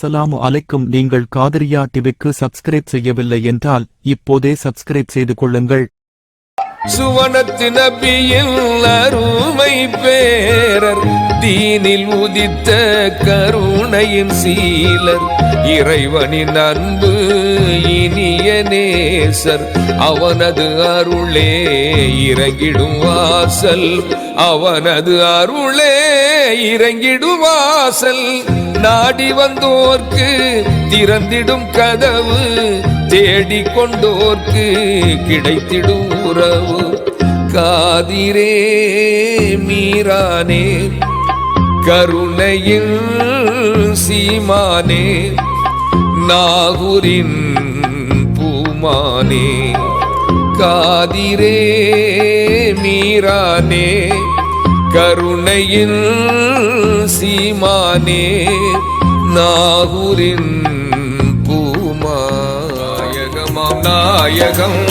அஸ்ஸலாமு அலைக்கும். நீங்கள் காதரியா டிவிக்கு சப்ஸ்கிரைப் செய்யவில்லை என்றால் இப்போதே சப்ஸ்கிரைப் செய்து கொள்ளுங்கள். சுவனத்து நபியில் அருமை பேரர் தீனில் உதித்த கருணையின் சீலர் இறைவனின் அன்பு இனிய நேசர் அவனது அருளே இறங்கிடும் வாசல். அவனது அருளே இறங்கிடுவாசல் நாடி வந்தோர்க்கு திறந்திடும் கதவு தேடிக் கொண்டோர்க்கு கிடைத்திடும் உறவு. காதிரே மீரானே கருணையில் சீமானே நாகூரின் பூமானே. காதிரே மீரானே கருணையில் சீமானே நாகூரின் பூமாயகமாம். நாயகம்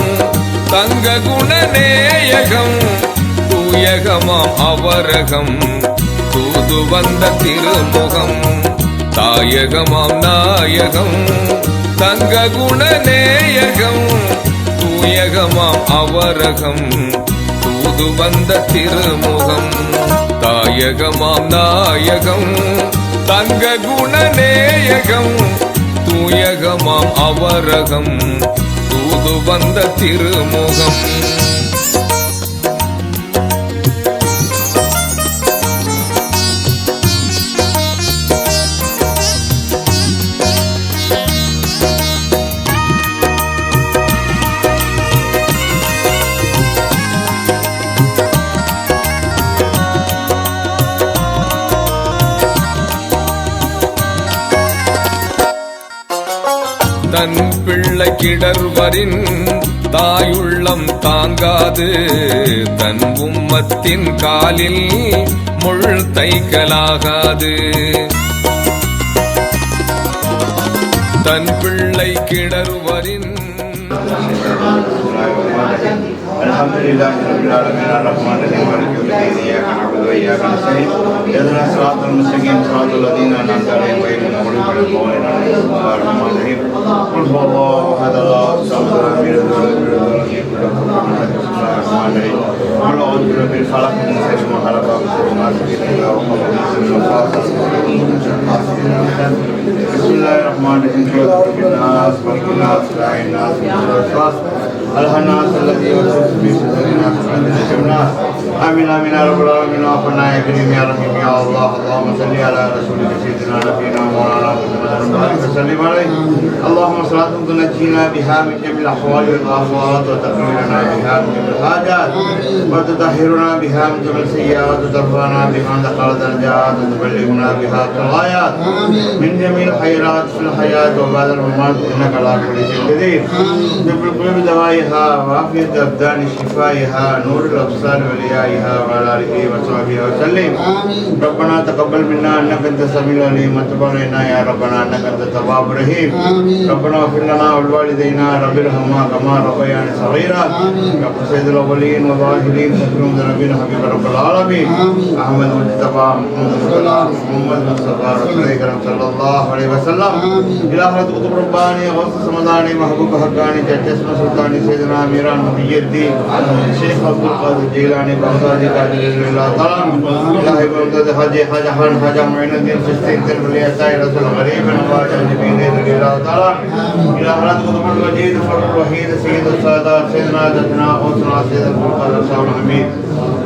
தங்க குணநேயகம் தூயகமாம் அவரகம். தூது வந்த திருமுகம் தாயகமாம் நாயகம். தங்க குணநேயகம் தூயகமாம் அவரகம். தூது வந்த திருமுகம். தாயகமாம் நாயகம் தங்க குணநேயகம் தூயகமாம் அவரகம். தூது வந்த திருமுகம். தன் பிள்ளை கிடர்வரின் தாயுள்ளம் தாங்காது தன் உம்மத்தின் காலில் முள் தைக்கலாகாது தன் பிள்ளை கிடர்வரின் الحمد لله رب العالمين الرحمن الرحيم مالك يوم الدين اياك نعبد واياك نستعين اهدنا الصراط المستقيم صراط الذين انعمت عليهم غير المغضوب عليهم ولا الضالين قل الله احد الله الصمد لم يلد ولم يولد ولم الله الناس الناس الذي يوسوس في صدور الناس امين امين يا رب العالمين وعفنا يا كريم يا رحيم يا الله اللهم صل على رسولك سيدنا نبينا مولانا محمد وسلم. عليه اللهم صلاه تنجينا بها من جميع الأحوال والافات وتقرينا بها من جميع الحاجات وتطهرنا بها من جميع السيئات وترفعنا بها عند قال درجات وتبلغنا بها الغايات من جميع الخيرات في الحياة وبعد الممات إنك على كل شيء قدير. طب القلوب دوائها وعافية الابدان شفائها نور الأبصار وليائها وعلى آله وصحبه وسلم. ربنا تقبل منا إنك أنت السميع العليم وتب علينا يا ربنا إنك أنت التواب الرحيم. ربنا اغفر لنا ولوالدينا رب ارحمهما كما ربياني صغيرا. رب سيد الأولين والظاهرين سكرهم نبينا حبيب رب العالمين. أحمد مجتبى محمد مصطفى محمد مصطفى رسول اكرم صلى الله عليه وسلم. إلى حضرت قطب رباني غوث سمداني محبوب حقاني جدسم سلطاني سيدنا أميران محي الدين شيخ عبد القادر بمداد قدره لا ظلم الله بمداد حج حجحان حج معين الدين سستين تربلية سائرة الغريب انواج النبيين الذي لا ظلم إلى حضرت قدم الوجيد فرد الوحيد سيد السادة سيدنا جدنا أوسنا سيد الفرقان الرسول الحميد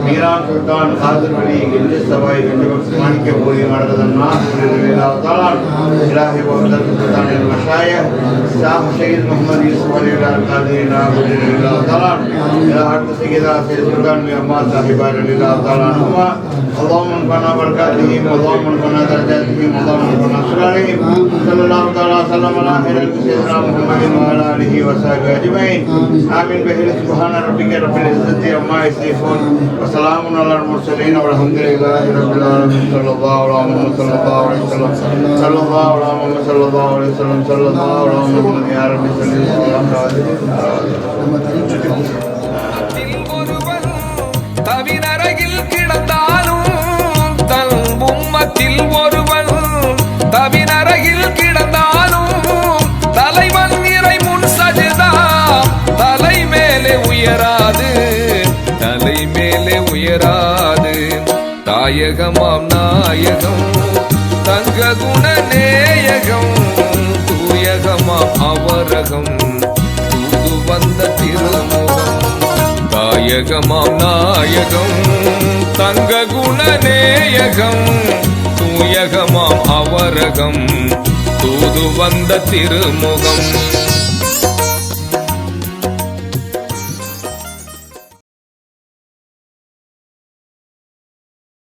میرا سلطان حاضر ولی گلی سوائی گلی بکسمان کے پوری مردد الناس ولی اللہ تعالی الہی وحدت سلطان المشایخ صاحب شہید محمد یوسف علی القادری نام ولی اللہ تعالی الہ حق سیدہ سید سلطان میں امار صاحب رضي الله تعالى عنهما اللهم انفعنا بركاتهم اللهم انفعنا درجاتهم اللهم انفعنا اسرارهم صلى الله تعالى وسلم على خير سيدنا محمد وعلى اله தவிரகில் கிடந்தாலும் தன் உம்மத்தில் ஒருவன். தவிரகில் கிடந்தாலும் தலைவன் இறை முன் சஜிதா. தலை மேலே உயராது தலை மேலே உயராது. தாயகமாம் நாயகம் தங்க குண நேயகம். தூயகமாம் அவரகம் வந்த திரு நாயகமாம் நாயகம் தங்க குணநேயகம் தூயகமாம் அவரகம் தூது வந்த திருமுகம்.